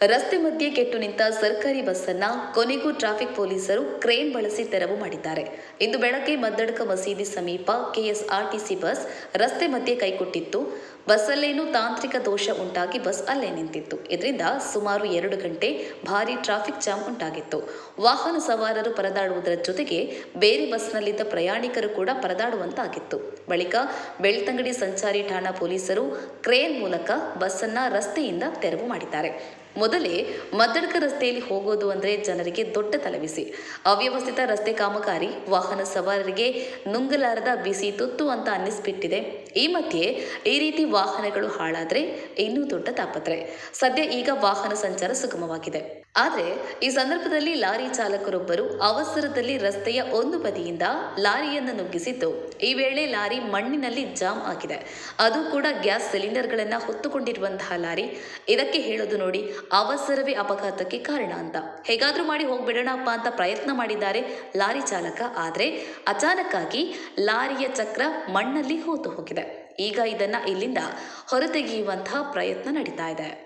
ರಸ್ತೆ ಮಧ್ಯೆ ಕೆಟ್ಟು ನಿಂತ ಸರ್ಕಾರಿ ಬಸ್ಸನ್ನ ಕೊನೆಗೂ ಟ್ರಾಫಿಕ್ ಪೊಲೀಸರು ಕ್ರೇನ್ ಬಳಸಿ ತೆರವು ಮಾಡಿದ್ದಾರೆ. ಇಂದು ಬೆಳಗ್ಗೆ ಮದ್ದಡ್ಕ ಮಸೀದಿ ಸಮೀಪ ಕೆಎಸ್ಆರ್ಟಿಸಿ ಬಸ್ ರಸ್ತೆ ಮಧ್ಯೆ ಕೈಕೊಟ್ಟಿತ್ತು. ಬಸ್ಸಲ್ಲೇನೂ ತಾಂತ್ರಿಕ ದೋಷ ಉಂಟಾಗಿ ಬಸ್ ಅಲ್ಲೇ ನಿಂತಿತ್ತು. ಇದರಿಂದ ಸುಮಾರು ಎರಡು ಗಂಟೆ ಭಾರಿ ಟ್ರಾಫಿಕ್ ಜಾಮ್ ಉಂಟಾಗಿತ್ತು. ವಾಹನ ಸವಾರರು ಪರದಾಡುವುದರ ಜೊತೆಗೆ ಬೇರೆ ಬಸ್ನಲ್ಲಿದ್ದ ಪ್ರಯಾಣಿಕರು ಕೂಡ ಪರದಾಡುವಂತಾಗಿತ್ತು. ಬಳಿಕ ಬೆಳ್ತಂಗಡಿ ಸಂಚಾರಿ ಠಾಣಾ ಪೊಲೀಸರು ಕ್ರೇನ್ ಮೂಲಕ ಬಸ್ಸನ್ನ ರಸ್ತೆಯಿಂದ ತೆರವು ಮಾಡಿದ್ದಾರೆ. ಮೊದಲೇ ಮದ್ದಡ್ಕ ರಸ್ತೆಯಲ್ಲಿ ಹೋಗೋದು ಅಂದರೆ ಜನರಿಗೆ ದೊಡ್ಡ ತಲೆಬಿಸಿ. ಅವ್ಯವಸ್ಥಿತ ರಸ್ತೆ ಕಾಮಗಾರಿ, ವಾಹನ ಸವಾರರಿಗೆ ನುಂಗಲಾರದ ಬಿಸಿ ತುತ್ತು ಅಂತ ಅನ್ನಿಸ್ಬಿಟ್ಟಿದೆ. ಈ ಮಧ್ಯೆ ಈ ರೀತಿ ವಾಹನಗಳು ಹಾಳಾದ್ರೆ ಇನ್ನೂ ದೊಡ್ಡ ತಾಪತ್ರೆ. ಸದ್ಯ ಈಗ ವಾಹನ ಸಂಚಾರ ಸುಗಮವಾಗಿದೆ. ಆದರೆ ಈ ಸಂದರ್ಭದಲ್ಲಿ ಲಾರಿ ಚಾಲಕರೊಬ್ಬರು ಅವಸರದಲ್ಲಿ ರಸ್ತೆಯ ಒಂದು ಬದಿಯಿಂದ ಲಾರಿಯನ್ನು ನುಗ್ಗಿಸಿದ್ದು, ಈ ವೇಳೆ ಲಾರಿ ಮಣ್ಣಿನಲ್ಲಿ ಜಾಮ್ ಆಗಿದೆ. ಅದು ಕೂಡ ಗ್ಯಾಸ್ ಸಿಲಿಂಡರ್ಗಳನ್ನು ಹೊತ್ತುಕೊಂಡಿರುವಂತಹ ಲಾರಿ. ಇದಕ್ಕೆ ಹೇಳೋದು ನೋಡಿ ಅವಸರವೇ ಅಪಘಾತಕ್ಕೆ ಕಾರಣ ಅಂತ. ಹೇಗಾದರೂ ಮಾಡಿ ಹೋಗ್ಬಿಡೋಣಪ್ಪ ಅಂತ ಪ್ರಯತ್ನ ಮಾಡಿದ್ದಾರೆ ಲಾರಿ ಚಾಲಕ. ಆದರೆ ಅಚಾನಕ್ಕಾಗಿ ಲಾರಿಯ ಚಕ್ರ ಮಣ್ಣಲ್ಲಿ ಹೋತು ಹೋಗಿದೆ. ಈಗ ಇದನ್ನ ಇಲ್ಲಿಂದ ಹೊರತೆಗೆಯುವಂತಹ ಪ್ರಯತ್ನ ನಡೀತಾ ಇದೆ.